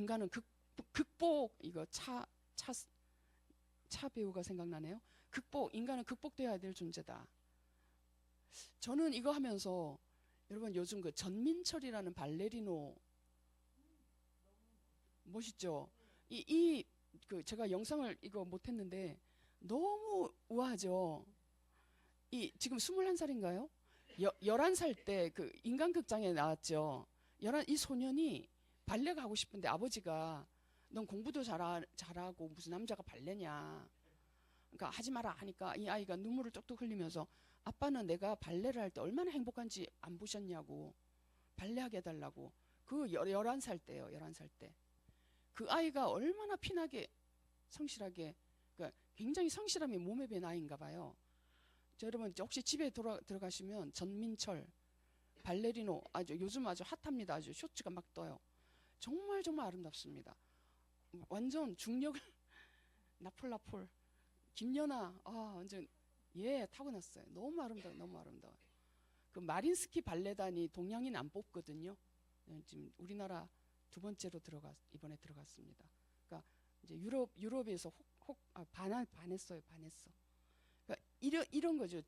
인간은 극, 극복 이거 차 차 차 배우가 생각나네요. 극복 인간은 극복돼야 될 존재다. 저는 이거 하면서 여러분 요즘 그 전민철이라는 발레리노 멋있죠? 이 이 그 제가 영상을 이거 못 했는데 너무 우아하죠. 이 지금 21살인가요? 여, 11살 때 그 인간극장에 나왔죠. 11, 이 소년이 발레가 하고 싶은데 아버지가 넌 공부도 잘하, 잘하고 무슨 남자가 발레냐. 그러니까 하지 마라 하니까 이 아이가 눈물을 뚝뚝 흘리면서 아빠는 내가 발레를 할 때 얼마나 행복한지 안 보셨냐고. 발레하게 해달라고. 그 열, 11살 때요. 11살 때. 그 아이가 얼마나 피나게 성실하게 그러니까 굉장히 성실함이 몸에 밴 아이인가 봐요. 자, 여러분 혹시 집에 돌아, 들어가시면 전민철 발레리노 아주 요즘 아주 핫합니다. 아주 쇼츠가 막 떠요. 정말 정말 아름답습니다. 완전 중력을 나폴나폴 김연아 아 완전 예 타고났어요. 너무 아름다워 너무 아름다워. 그 마린스키 발레단이 동양인 안 뽑거든요. 네, 지금 우리나라 두 번째로 들어가 이번에 들어갔습니다. 그러니까 이제 유럽 유럽에서 혹혹 아, 반한 반했어요 반했어. 그러니까 이런 이런 거죠.